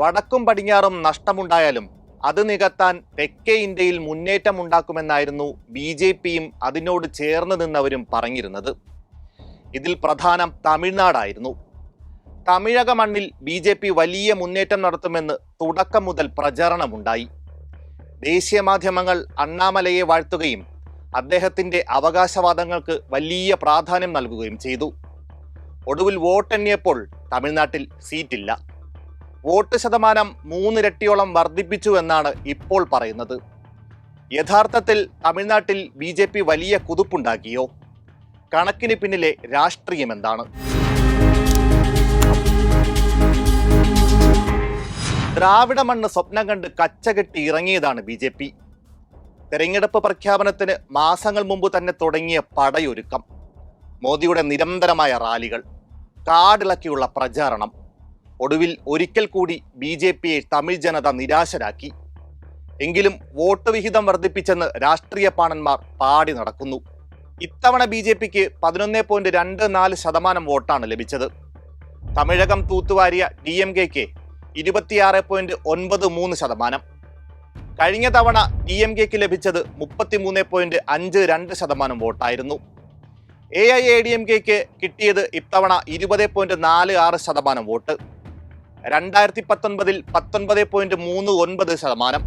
വടക്കും പടിഞ്ഞാറും നഷ്ടമുണ്ടായാലും അത് നികത്താൻ തെക്കേ ഇന്ത്യയിൽ മുന്നേറ്റമുണ്ടാക്കുമെന്നായിരുന്നു ബി ജെ പിയും അതിനോട് ചേർന്ന് നിന്നവരും പറഞ്ഞിരുന്നത്. ഇതിൽ പ്രധാനം തമിഴ്നാടായിരുന്നു. തമിഴക മണ്ണിൽ ബി ജെ പി വലിയ മുന്നേറ്റം നടത്തുമെന്ന് തുടക്കം മുതൽ പ്രചരണമുണ്ടായി. ദേശീയ മാധ്യമങ്ങൾ അണ്ണാമലയെ വാഴ്ത്തുകയും അദ്ദേഹത്തിന്റെ അവകാശവാദങ്ങൾക്ക് വലിയ പ്രാധാന്യം നൽകുകയും ചെയ്തു. ഒടുവിൽ വോട്ടെണ്ണിയപ്പോൾ തമിഴ്നാട്ടിൽ സീറ്റില്ല. വോട്ട് ശതമാനം മൂന്നിരട്ടിയോളം വർദ്ധിപ്പിച്ചു എന്നാണ് ഇപ്പോൾ പറയുന്നത്. യഥാർത്ഥത്തിൽ തമിഴ്നാട്ടിൽ ബി ജെ പി വലിയ കുതിപ്പുണ്ടാക്കിയോ? കണക്കിന് പിന്നിലെ രാഷ്ട്രീയം എന്താണ്? ദ്രാവിഡ മണ്ണ് സ്വപ്നം കണ്ട് കച്ചകെട്ടി ഇറങ്ങിയതാണ് ബി ജെ പി. തെരഞ്ഞെടുപ്പ് പ്രഖ്യാപനത്തിന് മാസങ്ങൾ മുമ്പ് തന്നെ തുടങ്ങിയ പടയൊരുക്കം. മോദിയുടെ നിരന്തരമായ റാലികൾ കാടിളക്കിയുള്ള പ്രചാരണം ഒടുവിൽ ഒരിക്കൽ കൂടി ബി ജെ പിയെ തമിഴ് ജനത നിരാശരാക്കി. എങ്കിലും വോട്ട് വിഹിതം വർദ്ധിപ്പിച്ചെന്ന് രാഷ്ട്രീയ പാണന്മാർ പാടി നടക്കുന്നു. ഇത്തവണ ബി ജെ പിക്ക് പതിനൊന്ന് പോയിന്റ് രണ്ട് നാല് ശതമാനം വോട്ടാണ് ലഭിച്ചത്. തമിഴകം തൂത്തുവാരിയ ഡി എം കെക്ക് ഇരുപത്തിയാറ് പോയിന്റ് ഒൻപത് മൂന്ന് ശതമാനം. കഴിഞ്ഞ തവണ ഡി എം കെക്ക് ലഭിച്ചത് മുപ്പത്തിമൂന്ന് പോയിന്റ് അഞ്ച് രണ്ട് ശതമാനം വോട്ടായിരുന്നു. A I A D M കെക്ക് കിട്ടിയത് ഇത്തവണ ഇരുപത് പോയിന്റ് നാല് ആറ് ശതമാനം വോട്ട്. രണ്ടായിരത്തി പത്തൊൻപതിൽ പത്തൊൻപത് പോയിന്റ് മൂന്ന് ഒൻപത് ശതമാനം.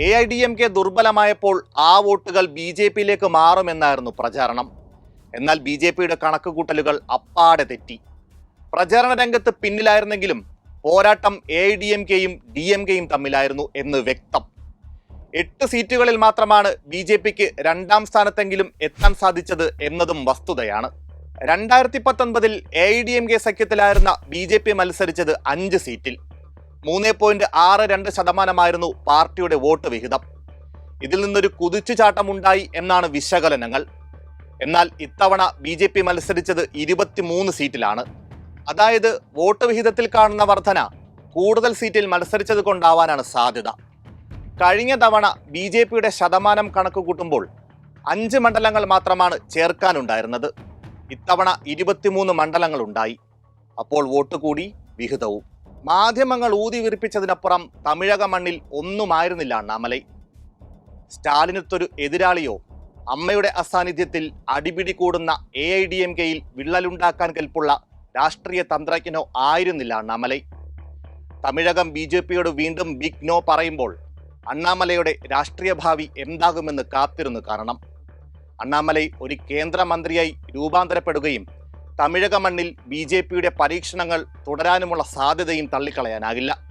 A I D M K ദുർബലമായപ്പോൾ ആ വോട്ടുകൾ ബി ജെ പിയിലേക്ക് മാറുമെന്നായിരുന്നു പ്രചാരണം. എന്നാൽ ബി ജെ പിയുടെ കണക്കുകൂട്ടലുകൾ അപ്പാടെ തെറ്റി. പ്രചാരണ രംഗത്ത് പിന്നിലായിരുന്നെങ്കിലും പോരാട്ടം എ ഐ ഡി എം കെയും ഡി എം കെയും തമ്മിലായിരുന്നു എന്ന് വ്യക്തം. എട്ട് സീറ്റുകളിൽ മാത്രമാണ് ബി ജെ പിക്ക് രണ്ടാം സ്ഥാനത്തെങ്കിലും എത്താൻ സാധിച്ചത് എന്നതും വസ്തുതയാണ്. രണ്ടായിരത്തി പത്തൊൻപതിൽ A I D M K സഖ്യത്തിലായിരുന്ന B J P മത്സരിച്ചത് അഞ്ച് സീറ്റിൽ. മൂന്ന് പോയിന്റ് ആറ് രണ്ട് ശതമാനമായിരുന്നു പാർട്ടിയുടെ വോട്ട് വിഹിതം. ഇതിൽ നിന്നൊരു കുതിച്ചുചാട്ടമുണ്ടായി എന്നാണ് വിശകലനങ്ങൾ. എന്നാൽ ഇത്തവണ ബി ജെ പി മത്സരിച്ചത് ഇരുപത്തിമൂന്ന് സീറ്റിലാണ്. അതായത് വോട്ട് വിഹിതത്തിൽ കാണുന്ന വർധന കൂടുതൽ സീറ്റിൽ മത്സരിച്ചത് കൊണ്ടാവാനാണ് സാധ്യത. കഴിഞ്ഞ തവണ ബി ജെ പിയുടെ ശതമാനം കണക്ക് കൂട്ടുമ്പോൾ അഞ്ച് മണ്ഡലങ്ങൾ മാത്രമാണ് ചേർക്കാനുണ്ടായിരുന്നത്. ഇത്തവണ ഇരുപത്തിമൂന്ന് മണ്ഡലങ്ങളുണ്ടായി അപ്പോൾ വോട്ട് കൂടി വിഹിതവും. മാധ്യമങ്ങൾ ഊതി വിരിപ്പിച്ചതിനപ്പുറം തമിഴക മണ്ണിൽ ഒന്നുമായിരുന്നില്ല അണ്ണാമലൈ. സ്റ്റാലിനത്തൊരു എതിരാളിയോ അമ്മയുടെ അസാന്നിധ്യത്തിൽ അടിപിടി കൂടുന്ന എ ഐ ഡി എം കെയിൽ വിള്ളലുണ്ടാക്കാൻ കൽപ്പുള്ള രാഷ്ട്രീയ തന്ത്രജ്ഞനോ ആയിരുന്നില്ല അണ്ണാമലൈ. തമിഴകം ബി ജെ പിയോട് വീണ്ടും ബിഗ് നോ പറയുമ്പോൾ അണ്ണാമലയുടെ രാഷ്ട്രീയ ഭാവി എന്താകുമെന്ന് കാത്തിരുന്നു കാണണം അണ്ണാമലൈ ഒരു കേന്ദ്രമന്ത്രിയായി രൂപാന്തരപ്പെടുകയും തമിഴക മണ്ണിൽ ബി ജെ പിയുടെ പരീക്ഷണങ്ങൾ തുടരാനുമുള്ള സാധ്യതയും തള്ളിക്കളയാനാകില്ല.